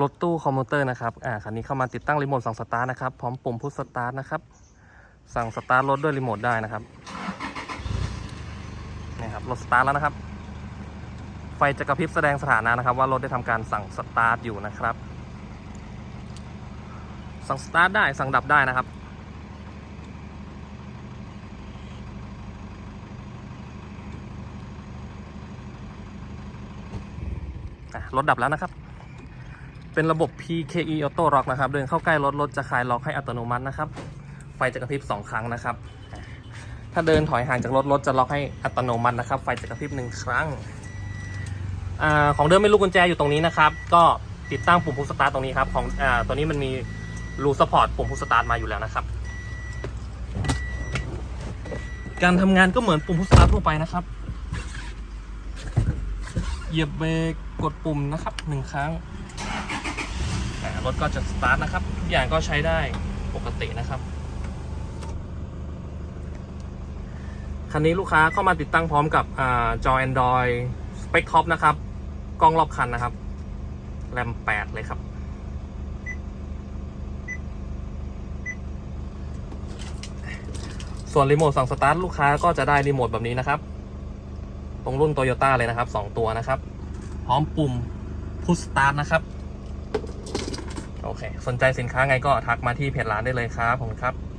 รถตู้คอมมูเตอร์นะครับ อ่า คันนี้เข้ามาติดตั้งรีโมทสั่งสตาร์ทนะครับ พร้อมปุ่มพุชสตาร์ทนะครับ สั่งสตาร์ทรถด้วยรีโมทได้นะครับ นี่ครับ รถสตาร์ทแล้วนะครับ ไฟจะกระพริบแสดงสถานะนะครับ ว่ารถได้ทำการสั่งสตาร์ทอยู่นะครับ สั่งสตาร์ทได้ สั่งดับได้นะครับ รถดับแล้วนะครับ เป็นระบบ PKE Auto Lock นะครับ เดินเข้าใกล้รถ รถจะคลายล็อกให้อัตโนมัตินะครับ ไฟจะกระพริบ 2 ครั้งนะครับ ถ้าเดินถอยห่างจากรถ รถจะล็อกให้อัตโนมัตินะครับ ไฟจะกระพริบหนึ่งครั้งอของเดิมเป็นลูกกุญแจอยู่ตรงนี้นะครับ ก็ติดตั้งปุ่มพุชสตาร์ตรงนี้ครับ ของอตัวนี้มันมีรูสปอร์ตปุ่มพุชสตาร์มาอยู่แล้วนะครับ การทำงานก็เหมือนปุ่มพุชสตาร์ทั่วไปนะครับ เหยียบเบรกกดปุ่มนะครับหนึ่งครั้ง รถก็จะสตาร์ทนะครับ ทุกอย่างก็ใช้ได้ปกตินะครับคันนี้ลูกค้าเข้ามาติดตั้งพร้อมกับอจอ Android Spec Top นะครับ กล้องรอบคันนะครับ แรม 8 เลยครับ ส่วนรีโมทสั่งสตาร์ทลูกค้าก็จะได้รีโมทแบบนี้นะครับ ตรงรุ่นโตโยต้าเลยนะครับ 2 ตัวนะครับ พร้อมปุ่มพุชสตาร์ทนะครับ โอเค สนใจสินค้าไงก็ทักมาที่เพจร้านได้เลยครับผมครับ